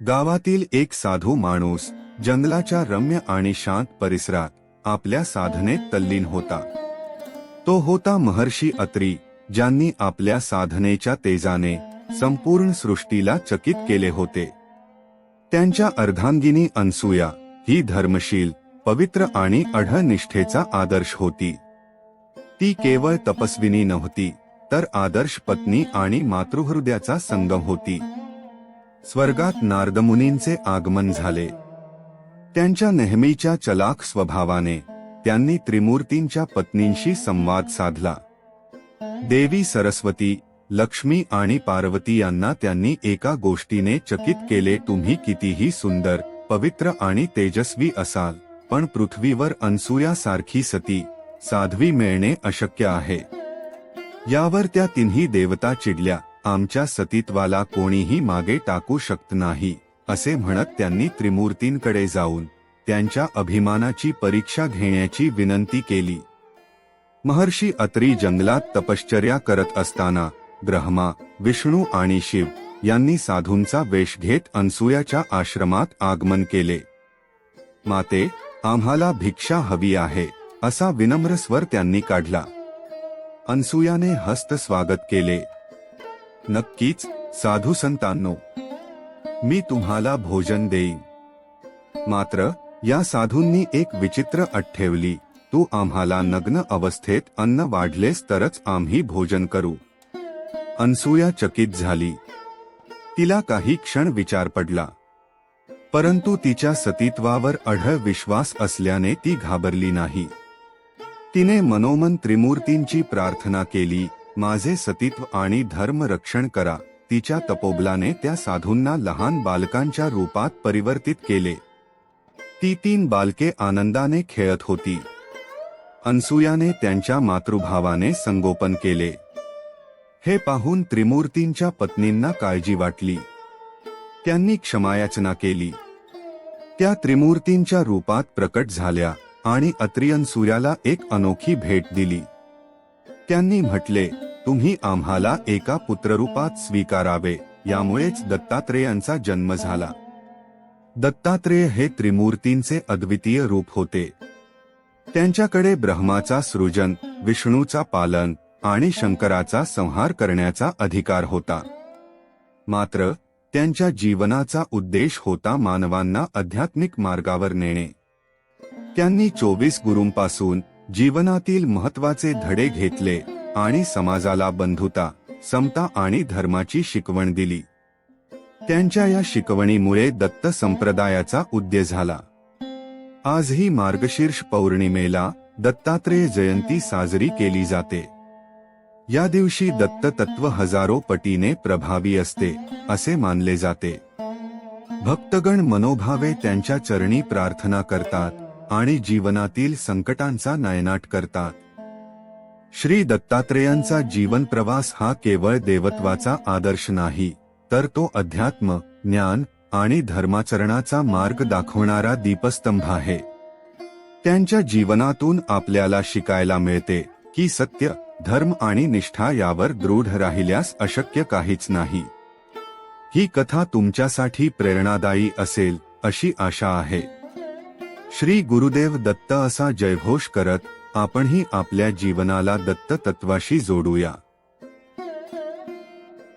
गावातील एक साधू माणूस जंगलाच्या रम्य आणि शांत परिसरात आपल्या साधनेत तल्लीन होता. तो होता महर्षी अत्री ज्यांनी आपल्या साधनेच्या तेजाने संपूर्ण सृष्टीला चकित केले होते. त्यांच्या अर्धांगिनी अनसुया ही धर्मशील पवित्र आणि अढळ निष्ठेचा आदर्श होती. ती केवळ तपस्विनी नव्हती तर आदर्श पत्नी आणि मातृहृदयाचा संगम होती. स्वर्गात नारदमुनींचे आगमन झाले. त्यांच्या नेहमीच्या चलाख स्वभावाने त्यांनी त्रिमूर्तींच्या पत्नींशी संवाद साधला. देवी सरस्वती लक्ष्मी आणि पार्वती यांना त्यांनी एका गोष्टीने चकित केले तुम्ही कितीही सुंदर पवित्र आणि तेजस्वी असाल पण पृथ्वीवर अनसुयासारखी सती साध्वी मिळणे अशक्य आहे. यावर त्या तिन्ही देवता चिडल्या. आमच्या सतीत्वाला कोणीही मागे टाकू शकत नाही असे म्हणत त्यांनी त्रिमूर्तींकडे जाऊन त्यांच्या अभिमानाची परीक्षा घेण्याची विनंती केली. महर्षी अत्री जंगलात तपश्चर्या करत असताना ब्रह्मा विष्णू आणि शिव यांनी साधूंचा वेश घेत अनसुयाच्या आश्रमात आगमन केले. माते आम्हाला भिक्षा हवी आहे असा विनम्र स्वर त्यांनी काढला. अनसुयाने हस्त स्वागत केले. नक्कीच साधू संतांनो. मी तुम्हाला भोजन देईन. मात्र या साधूंनी एक विचित्र अट ठेवली. तू आम्हाला नग्न अवस्थेत अन्न वाढलेस तरच आम्ही भोजन करू. अनसुया चकित झाली. तिला काही क्षण विचार पडला. परंतु तिच्या सतीत्वावर अढळ विश्वास असल्याने ती घाबरली नाही. तिने मनोमन त्रिमूर्तींची प्रार्थना केली. माझे सतीत्व आणि धर्म रक्षण करा. तिच्या तपोबलाने त्या साधूंना लहान बालकांच्या रूपात परिवर्तित केले. ती तीन बालके आनंदाने खेळत होती. अनसुयाने त्यांच्या मातृभावाने संगोपन केले. हे पाहून त्रिमूर्तींच्या पत्नींना काळजी वाटली. त्यांनी क्षमायाचना केली. त्या त्रिमूर्तींच्या रूपात प्रकट झाल्या आणि अत्रियन सूर्याला एक अनोखी भेट दिली. त्यांनी म्हटले तुम्ही आम्हाला एका पुत्ररूपात स्वीकारावे यामुळेच दत्तात्रेयांचा जन्म झाला. दत्तात्रेय हे त्रिमूर्तींचे अद्वितीय रूप होते. त्यांच्याकडे ब्रह्माचा सृजन विष्णूचा पालन आणि शंकराचा संहार करण्याचा अधिकार होता. मात्र त्यांच्या जीवनाचा उद्देश होता मानवांना आध्यात्मिक मार्गावर नेणे. त्यांनी चोवीस गुरूंपासून जीवनातील महत्त्वाचे धडे घेतले. आणि समाजाला बंधुता समता आणि धर्माची शिकवण दिली. त्यांच्या या शिकवणीमुळे दत्त संप्रदायाचा उदय झाला. आजही मार्गशीर्ष पौर्णिमेला दत्तात्रेय जयंती साजरी केली जाते. या दिवशी दत्त तत्व हजारो पटीने प्रभावी असते असे मानले जाते. भक्तगण मनोभावे त्यांच्या चरणी प्रार्थना करतात आणि जीवनातील संकटांचा नायनाट करतात. श्री दत्तात्रेयांचा जीवन प्रवास हा केवळ देवत्वाचा आदर्श नाही तर तो अध्यात्म ज्ञान आणि धर्माचरणाचा मार्ग दाखवणारा दीपस्तंभ आहे. त्यांच्या जीवनातून आपल्याला शिकायला मिळते की सत्य धर्म आणि निष्ठा यावर दृढ राहिल्यास अशक्य काहीच नाही. ही कथा तुमच्यासाठी प्रेरणादायी असेल अशी आशा आहे. श्री गुरुदेव दत्त असा जयघोष करत आपणही आपल्या जीवनाला दत्त तत्वाशी जोडूया.